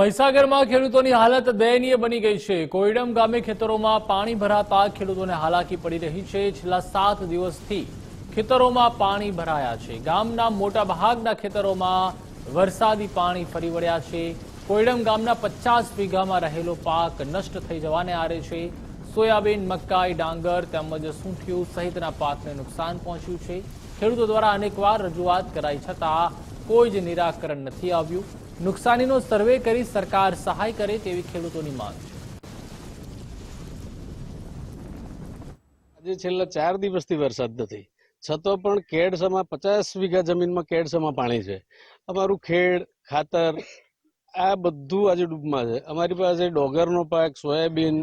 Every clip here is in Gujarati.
મહીસાગરમાં ખેડૂતોની હાલત દયનીય બની ગઈ છે. કોઈડમ ગામે ખેતરોમાં પાણી ભરાતા ખેડૂતોને હાલાકી પડી રહી છે. છેલ્લા સાત દિવસથી ખેતરોમાં પાણી ભરાયા છે. ગામના મોટા ભાગના ખેતરોમાં વરસાદી પાણી ફરી વળ્યા છે. કોઈડમ ગામના પચાસ વીઘામાં રહેલો પાક નષ્ટ થઈ જવાને આરે છે. સોયાબીન, મકાઈ, ડાંગર તેમજ સૂંઠિયું સહિતના પાકને નુકસાન પહોંચ્યું છે. ખેડૂતો દ્વારા અનેકવાર રજૂઆત કરાઈ છતાં કોઈ જ નિરાકરણ નથી આવ્યું. નુકસાનીનો સર્વે કરી સરકાર સહાય કરે તેવી ખેડૂતોની માંગ છે. આજે છેલ્લા ચાર દિવસથી વરસાદ નથી. છતાં પણ કેડસમાં પચાસ વીઘા જમીનમાં કેડસમાં પાણી છે. અમારું ખેડ, ખાતર, આ બધું આજે ડૂબમાં છે. અમારી પાસે ડોગરનો પાક, સોયાબીન,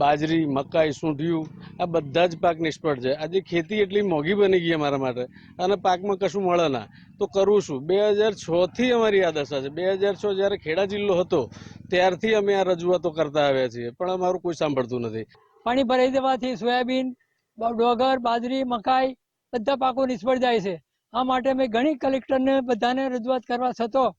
બાજરી, મકાઈ, સૂંઠિયું આ બધા જ પાક નિષ્ફળ છે. આજે ખેતી એટલી મોંઘી બની ગઈ અમારા માટે અને પાકમાં કશું મળે ના. તો કરવું શું? બે હજાર છ થી અમારી આ દશા છે. બે હજાર છ જ્યારે ખેડા જિલ્લો હતો, ત્યારથી અમે આ રજૂઆતો કરતા આવ્યા છીએ. પણ અમારું કોઈ સાંભળતું નથી. પાણી ભરાઈ દેવાથી સોયાબીન ડોગર, બાજરી, મકાઈ બધા પાકો નિષ્ફળ જાય છે. આ માટે અમે ઘણી કલેક્ટરને બધાને રજૂઆત કરવા છતાં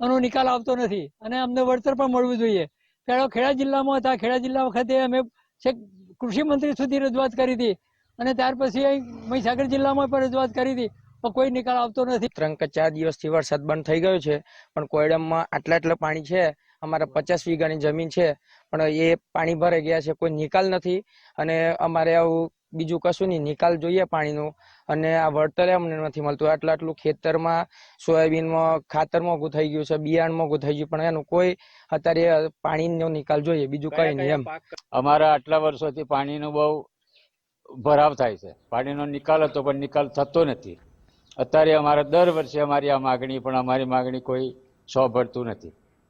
આનો નિકાલ આવતો નથી. અને અમને વળતર પણ મળવું જોઈએ. પેલો ખેડા જિલ્લામાં હતા. ખેડા જિલ્લા વખતે અમે છેક કૃષિ મંત્રી સુધી રજૂઆત કરી હતી. અને ત્યાર પછી મહીસાગર જિલ્લામાં પણ રજૂઆત કરી હતી. પણ કોઈ નિકાલ આવતો નથી. ત્રણ કે ચાર દિવસથી વરસાદ બંધ થઈ ગયો છે. પણ કોયડમમાં આટલા આટલા પાણી છે. અમારે પચાસ વીઘાની જમીન છે. પણ એ પાણી ભરાઈ ગયા છે. કોઈ નિકાલ નથી. અને અમારે આવું બીજું કશું નહીં, નિકાલ જોઈએ પાણીનો અને આ વળતર અમને નથી મળતું. આટલું આટલું ખેતરમાં સોયાબીનમાં ખાતર મોંઘું થઈ ગયું છે બિયારણ મોંઘું થઈ ગયું પણ એનું કોઈ અત્યારે પાણીનો નિકાલ જોઈએ, બીજું કઈ નહીં એમ. અમારા આટલા વર્ષોથી પાણીનો બહુ ભરાવ થાય છે. પાણીનો નિકાલ હતો, પણ નિકાલ થતો નથી. અત્યારે અમારે દર વર્ષે અમારી આ માગણી, પણ અમારી માગણી કોઈ સાંભળતું નથી.